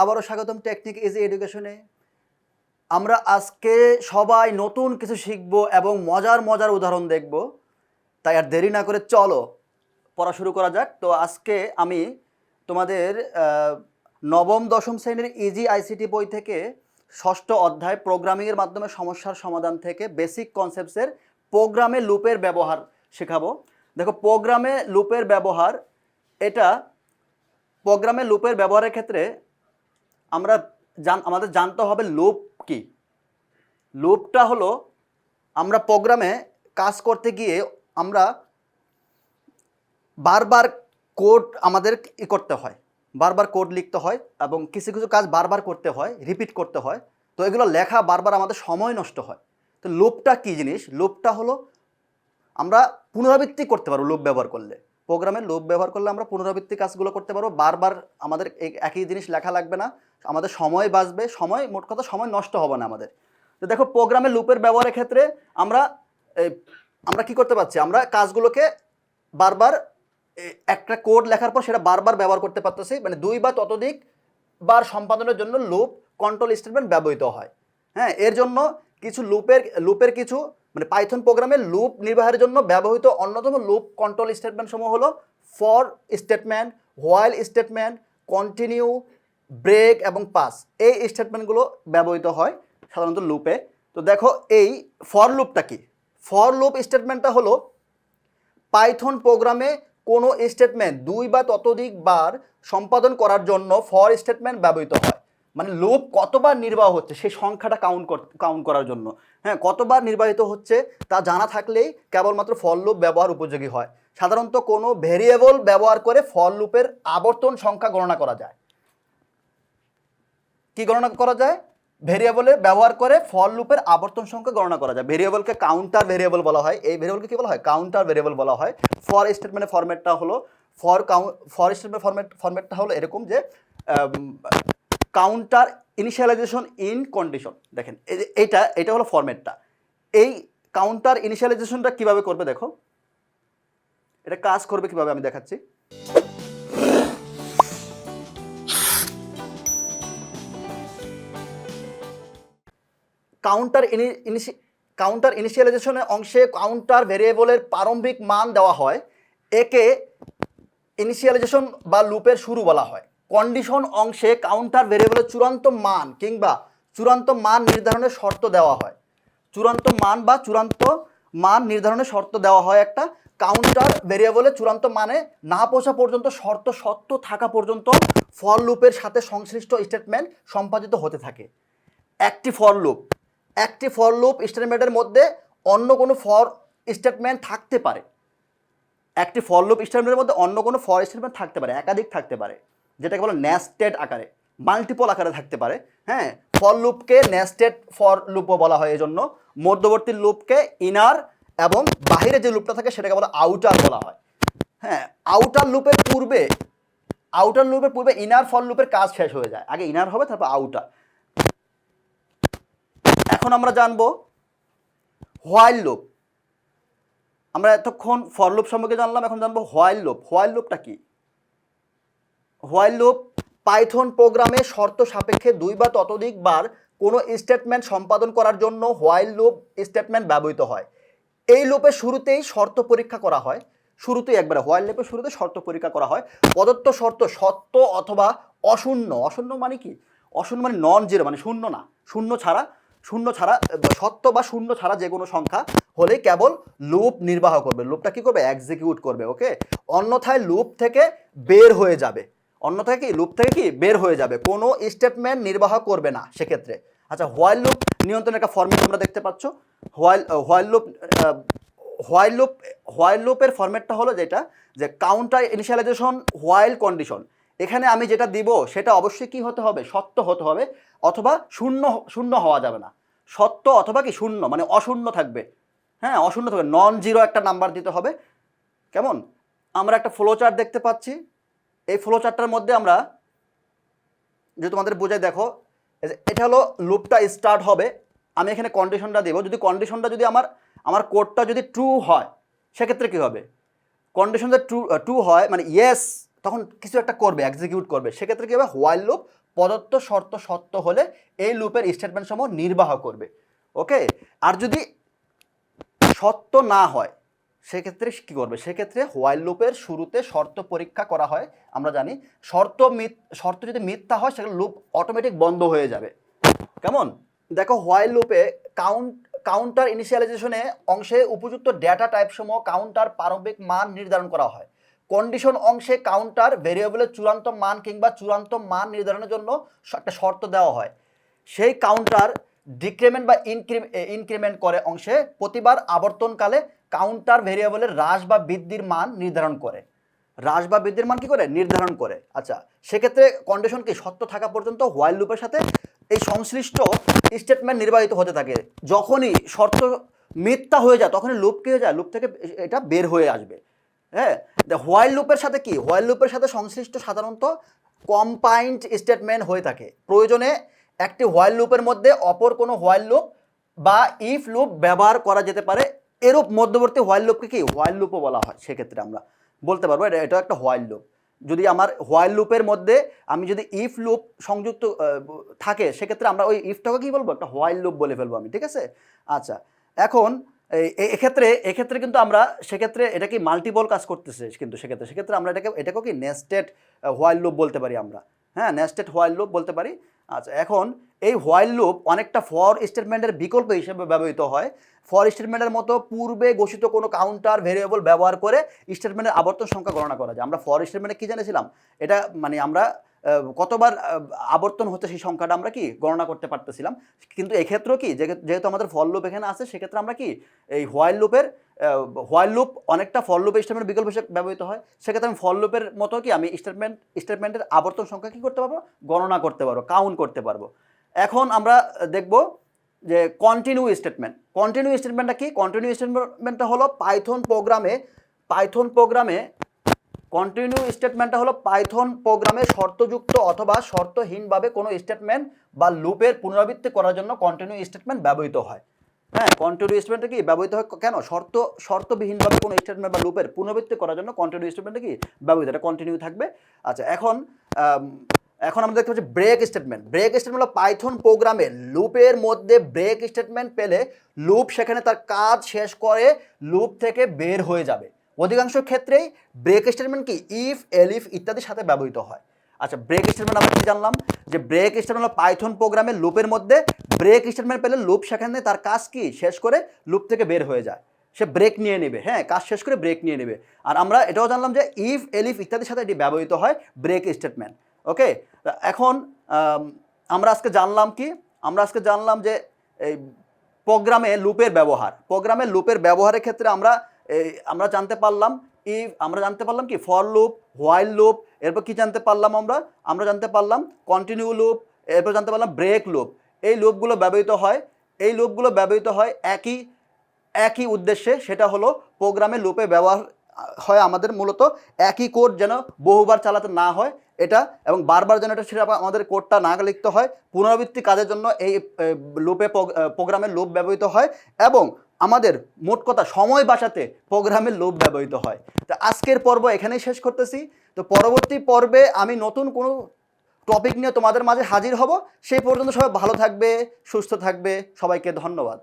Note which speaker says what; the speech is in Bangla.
Speaker 1: আবারও স্বাগতম টেকনিক ইজি এডুকেশনে আমরা আজকে সবাই নতুন কিছু শিখব এবং মজার মজার উদাহরণ দেখব। তাই আর দেরি না করে চলো, পড়া শুরু করা যাক। তো আজকে আমি তোমাদের নবম, দশম শ্রেণির ইজি আইসিটি বই থেকে ষষ্ঠ অধ্যায় প্রোগ্রামিংয়ের মাধ্যমে সমস্যার সমাধান থেকে বেসিক কনসেপ্টসের প্রোগ্রামে লুপের ব্যবহার শেখাবো। দেখো প্রোগ্রামে লুপের ব্যবহার, এটা প্রোগ্রামে লুপের ব্যবহারের ক্ষেত্রে আমরা জান আমাদের জানতে হবে লোভ কি? লোভটা হলো আমরা প্রোগ্রামে কাজ করতে গিয়ে আমরা বারবার কোড আমাদের ই করতে হয়। বারবার কোড লিখতে হয় এবং কিছু কিছু কাজ বারবার করতে হয় রিপিট করতে হয়। তো এগুলো লেখা বারবার আমাদের সময় নষ্ট হয়। তো লোভটা কী জিনিস? লোভটা হলো আমরা পুনরাবৃত্তি করতে পারব লোভ ব্যবহার করলে। প্রোগ্রামে লুপ ব্যবহার করলে আমরা পুনরাবৃত্তি কাজগুলো করতে পারব। বারবার আমাদের একই জিনিস লেখা লাগবে না। আমাদের সময় বাঁচবে। সময়, মোট কথা সময় নষ্ট হবে না আমাদের। তো দেখো প্রোগ্রামে লুপের ব্যবহারের ক্ষেত্রে আমরা আমরা কি করতে পারছি? আমরা কাজগুলোকে বারবার একটা কোড লেখার পর সেটা বারবার ব্যবহার করতে পারতেছি। মানে দুই বা ততোধিক বার সম্পাদনের জন্য লুপ কন্ট্রোল স্টেটমেন্ট ব্যবহৃত হয়। হ্যাঁ এর জন্য কিছু লুপের লুপের কিছু মানে পাইথন প্রোগ্রামে লুপ নির্বাহের জন্য ব্যবহৃত অন্যতম লুপ কন্ট্রোল স্টেটমেন্ট সমূহ হলো for statement while statement continue break এবং পাস এই স্টেটমেন্টগুলো ব্যবহৃত হয় সাধারণত লুপে তো দেখো এই ফর লুপটা কি? ফর লুপ স্টেটমেন্টটা হলো পাইথন প্রোগ্রামে কোনো স্টেটমেন্ট দুই বা ততোধিক বার সম্পাদন করার জন্য ফর স্টেটমেন্ট ব্যবহৃত হয়। মানে লুপ কতবার নির্বাহ হচ্ছে? সেই সংখ্যাটা কাউন্ট কাউন্ট করার জন্য। হ্যাঁ কতবার নির্বাহিত হচ্ছে তা জানা থাকলেই কেবলমাত্র ফল লুপ ব্যবহার উপযোগী হয়। সাধারণত কোনো ভেরিয়েবল ব্যবহার করে ফল লুপের আবর্তন সংখ্যা গণনা করা যায়। কি গণনা করা যায়? ভেরিয়েবলে ব্যবহার করে ফল লুপের আবর্তন সংখ্যা গণনা করা যায়। ভেরিয়েবলকে কাউন্টার ভেরিয়েবল বলা হয়। এই ভেরিয়েবলকে কি বলা হয়? কাউন্টার ভেরিয়েবল বলা হয়। ফর স্টেটমেন্টের ফরম্যাটটা হলো for count for statement format ফরম্যাটটা হলো এরকম যে কাউন্টার ইনিশিয়ালাইজেশন ইন কন্ডিশন দেখেন এইটা, এটা হলো ফরম্যাটটা এই কাউন্টার ইনিশিয়ালাইজেশনটা কীভাবে করবে দেখো? এটা কাজ করবে কীভাবে আমি দেখাচ্ছি। কাউন্টার ইনিশি কাউন্টার ইনিশিয়ালাইজেশনের অংশে কাউন্টার ভেরিয়েবলের প্রারম্ভিক মান দেওয়া হয়। একে ইনিশিয়ালাইজেশন বা লুপের শুরু বলা হয়। কন্ডিশন অংশে কাউন্টার ভেরিয়েবলের চূড়ান্ত মান কিংবা চূড়ান্ত মান নির্ধারণের শর্ত দেওয়া হয়। চূড়ান্ত মান বা চূড়ান্ত মান নির্ধারণের শর্ত দেওয়া হয় একটা কাউন্টার ভেরিয়েবলের চূড়ান্ত মানে না পৌঁছা পর্যন্ত, শর্ত সত্য থাকা পর্যন্ত ফর লুপের সাথে সংশ্লিষ্ট স্টেটমেন্ট সম্পাদিত হতে থাকে। একটি ফর লুপ একটি ফর লুপ স্টেটমেন্টের মধ্যে অন্য কোনো ফর স্টেটমেন্ট থাকতে পারে। একটি ফর লুপ স্টেটমেন্টের মধ্যে অন্য কোনো ফর স্টেটমেন্ট থাকতে পারে, একাধিক থাকতে পারে। যেটাকে বলে ন্যাস্টেড আকারে মাল্টিপল আকারে থাকতে পারে হ্যাঁ? ফর লুপকে নেস্টেড ফর লুপও বলা হয় এই জন্য মধ্যবর্তী লুপকে ইনার এবং বাহিরে যে লুপটা থাকে সেটাকে বলে আউটার বলা হয়। হ্যাঁ আউটার লুপের পূর্বে আউটার লুপের পূর্বে ইনার ফর লুপের কাজ শেষ হয়ে যায়। আগে ইনার হবে, তারপর আউটার এখন আমরা জানব হোয়াইল লুপ আমরা এতক্ষণ ফর লুপ সম্পর্কে জানলাম, এখন জানব হোয়াইল লুপ হোয়াইল লুপটা কি? হোয়াইল লুপ পাইথন প্রোগ্রামে শর্ত সাপেক্ষে দুই বা ততোধিক বার কোনো স্টেটমেন্ট সম্পাদন করার জন্য হোয়াইল লুপ স্টেটমেন্ট ব্যবহৃত হয়। এই লুপের শুরুতেই শর্ত পরীক্ষা করা হয়। শুরুতেই একবারে হোয়াইল লুপের শুরুতে শর্ত পরীক্ষা করা হয়। প্রদত্ত শর্ত সত্য অথবা অশূন্য। অশূন্য মানে কি? অশূন্য মানে নন জিরো মানে শূন্য না। শূন্য ছাড়া শূন্য ছাড়া, সত্য বা শূন্য ছাড়া যে কোনো সংখ্যা হলে কেবল লুপ নির্বাহ করবে। লুপটা কি করবে? এক্সিকিউট করবে ওকে অন্যথায় লুপ থেকে বের হয়ে যাবে। অন্যথায় কি? লুপ থেকে কি? বের হয়ে যাবে। কোনো স্টেটমেন্ট নির্বাহ করবে না সেক্ষেত্রে। আচ্ছা হোয়াইল লুপ নিয়ন্ত্রণের একটা ফর্মেট তোমরা দেখতে পাচ্ছ। While while loop while loop while লুপের ফরম্যাটটা হলো যেটা, যে কাউন্টার ইনিশিয়ালাইজেশন হোয়াইল কন্ডিশন এখানে আমি যেটা দিব, সেটা অবশ্যই কি হতে হবে? সত্য হতে হবে, অথবা শূন্য শূন্য হওয়া যাবে না। সত্য অথবা কি? শূন্য মানে অশূন্য থাকবে। হ্যাঁ অশূন্য থাকবে। নন জিরো একটা নাম্বার দিতে হবে। কেমন? আমরা একটা ফ্লো চার্ট দেখতে পাচ্ছি। এই ফ্লো চার্টটার মধ্যে আমরা যে তোমাদের বোঝাই দেখো এটা হলো লুপটা স্টার্ট হবে, আমি এখানে কন্ডিশনটা দেবো। যদি কন্ডিশনটা যদি আমার আমার কোডটা যদি ট্রু হয়, সেক্ষেত্রে কী হবে? কন্ডিশন যদি ট্রু ট্রু হয় মানে ইয়েস তখন কিছু একটা করবে এক্সিকিউট করবে। সেক্ষেত্রে কী হবে? হোয়াইল লুপ প্রদত্ত শর্ত সত্য হলে এই লুপের স্টেটমেন্ট সমূহ নির্বাহ করবে। ওকে আর যদি সত্য না হয় সেক্ষেত্রে কী করবে? সেক্ষেত্রে হোয়াইল লুপের শুরুতে শর্ত পরীক্ষা করা হয়, আমরা জানি শর্ত মিথ, শর্ত যদি মিথ্যা হয়, সেখানে লুপ অটোমেটিক বন্ধ হয়ে যাবে। কেমন? দেখো হোয়াইল লুপে কাউন্ট কাউন্টার ইনিশিয়ালাইজেশনে অংশে উপযুক্ত ডেটা টাইপ সমূহ কাউন্টার প্রারম্ভিক মান নির্ধারণ করা হয়। কন্ডিশন অংশে কাউন্টার ভেরিয়েবলের চূড়ান্ত মান কিংবা চূড়ান্ত মান নির্ধারণের জন্য একটা শর্ত দেওয়া হয়। সেই কাউন্টার ডিক্রিমেন্ট বা ইনক্রিমেন্ট করে অংশে প্রতিবার আবর্তনকালে কাউন্টার ভেরিয়েবলের হ্রাস বা বৃদ্ধির মান নির্ধারণ করে। হ্রাস বা বৃদ্ধির মান কি করে? নির্ধারণ করে। আচ্ছা সেক্ষেত্রে কন্ডিশন কি? সত্য থাকা পর্যন্ত হোয়াইল লুপের সাথে এই সংশ্লিষ্ট স্টেটমেন্ট নির্বাহিত হতে থাকে। যখনই শর্ত মিথ্যা হয়ে যায়, তখনই লুপ কি হয়ে যায়? লুপ থেকে এটা বের হয়ে আসবে। হ্যাঁ? হোয়াইল লুপের সাথে কি? হোয়াইল লুপের সাথে সংশ্লিষ্ট সাধারণত কম্পাইন্ড স্টেটমেন্ট হয়ে থাকে। প্রয়োজনে একটি হোয়াইল লুপের মধ্যে অপর কোনো হোয়াইল লুপ বা ইফ লুপ ব্যবহার করা যেতে পারে এরূপ মধ্যবর্তী হোয়াইল লুপকে কি হোয়াইল লুপও বলা হয় সেক্ষেত্রে আমরা। বলতে পারব এটা এটা একটা হোয়াইল লুপ যদি আমার হোয়াইল লুপের মধ্যে আমি যদি ইফ লুপ সংযুক্ত থাকে, সেক্ষেত্রে আমরা ওই ইফটাকে কি বলব? একটা হোয়াইল লুপ বলে ফেলব আমি, ঠিক আছে? আচ্ছা এখন এক্ষেত্রে এক্ষেত্রে কিন্তু আমরা সেক্ষেত্রে এটা কি মাল্টিপল কাজ করতেছে কিন্তু সেক্ষেত্রে সেক্ষেত্রে আমরা এটাকে, এটাকেও কি নেস্টেড হোয়াইল লুপ বলতে পারি আমরা। হ্যাঁ নেস্টেড হোয়াইল লুপ বলতে পারি। আচ্ছা এখন এই হোয়াইল লুপ অনেকটা ফর স্টেটমেন্টের বিকল্প হিসেবে ব্যবহৃত হয়। ফর স্টেটমেন্টের মতো পূর্বে ঘোষিত কোনো কাউন্টার ভেরিয়েবল ব্যবহার করে স্টেটমেন্টের আবর্তন সংখ্যা গণনা করা যায়। আমরা ফর স্টেটমেন্টে কী জেনেছিলাম এটা মানে আমরা কতবার আবর্তন হচ্ছে সেই সংখ্যাটা আমরা কি গণনা করতে পারতেছিলাম। কিন্তু এক্ষেত্রেও কি যেহেতু আমাদের ফল লুপ এখানে আছে, সেক্ষেত্রে আমরা কি এই হোয়াইল লুপের হোয়াইল লুপ অনেকটা ফল লুপ স্টেটমেন্ট বিকল্প হিসেবে ব্যবহৃত হয়। সেক্ষেত্রে আমি ফল লুপের মতো কি আমি স্টেটমেন্ট স্টেটমেন্টের আবর্তন সংখ্যা কি করতে পারব? গণনা করতে পারব কাউন্ট করতে পারব। এখন আমরা দেখব যে কন্টিনিউ স্টেটমেন্ট কন্টিনিউ স্টেটমেন্টটা কি? কন্টিনিউ স্টেটমেন্টটা হলো পাইথন প্রোগ্রামে পাইথন প্রোগ্রামে কন্টিনিউ স্টেটমেন্টটা হলো পাইথন প্রোগ্রামে শর্তযুক্ত অথবা শর্তহীনভাবে কোনো স্টেটমেন্ট বা লুপের পুনরাবৃত্তি করার জন্য কন্টিনিউ স্টেটমেন্ট ব্যবহৃত হয়। হ্যাঁ কন্টিনিউ স্টেটমেন্টটা কি? ব্যবহৃত হয় কেন? শর্ত, শর্তবিহীনভাবে কোনো স্টেটমেন্ট বা লুপের পুনরাবৃত্তি করার জন্য কন্টিনিউ স্টেটমেন্টটা কি? ব্যবহৃত, এটা কন্টিনিউ থাকবে। আচ্ছা এখন এখন আমরা দেখতে পাচ্ছি ব্রেক স্টেটমেন্ট ব্রেক স্টেটমেন্ট হলো পাইথন প্রোগ্রামে লুপের মধ্যে ব্রেক স্টেটমেন্ট পেলে লুপ সেখানে তার কাজ শেষ করে, লুপ থেকে বের হয়ে যাবে। অধিকাংশ ক্ষেত্রেই ব্রেক স্টেটমেন্ট কি? ইফ এলিফ ইত্যাদির সাথে ব্যবহৃত হয়। আচ্ছা ব্রেক স্টেটমেন্ট আমরা কি জানলাম? যে ব্রেক স্টেটমেন্ট হলো পাইথন প্রোগ্রামের লুপের মধ্যে ব্রেক স্টেটমেন্ট পেলে লুপ সেখানে তার কাজ কি? শেষ করে লুপ থেকে বের হয়ে যায়। সে ব্রেক নিয়ে নেবে। হ্যাঁ কাজ শেষ করে ব্রেক নিয়ে নেবে। আর আমরা এটাও জানলাম যে ইফ এলিফ ইত্যাদির সাথে এটি ব্যবহৃত হয় ব্রেক স্টেটমেন্ট ওকে এখন আমরা আজকে জানলাম কি? আমরা আজকে জানলাম যে এই প্রোগ্রামে লুপের ব্যবহার। প্রোগ্রামে লুপের ব্যবহারের ক্ষেত্রে আমরা আমরা জানতে পারলাম ইফ আমরা জানতে পারলাম কি ফর লুপ হোয়াইল লুপ এরপর কি জানতে পারলাম আমরা? আমরা জানতে পারলাম কন্টিনিউ লুপ এরপর জানতে পারলাম ব্রেক লুপ এই লুপগুলো ব্যবহৃত হয়, এই লুপগুলো ব্যবহৃত হয় একই একই উদ্দেশ্যে, সেটা হলো প্রোগ্রামে লুপে ব্যবহার হয় আমাদের মূলত একই কোড যেন বহুবার চালাতে না হয়, এটা এবং বারবার যেন এটা সেটা আমাদের কোডটা না লিখতে হয়। পুনরাবৃত্তি কাজের জন্য এই লুপে প্রোগ্রামের লুপ ব্যবহৃত হয় এবং আমাদের মোট কথা সময় বাঁচাতে প্রোগ্রামের লোভ ব্যবহৃত হয়। তো আজকের পর্ব এখানেই শেষ করতেছি। তো পরবর্তী পর্বে আমি নতুন কোনো টপিক নিয়ে তোমাদের মাঝে হাজির হব। সেই পর্যন্ত সবাই ভালো থাকবে, সুস্থ থাকবে। সবাইকে ধন্যবাদ।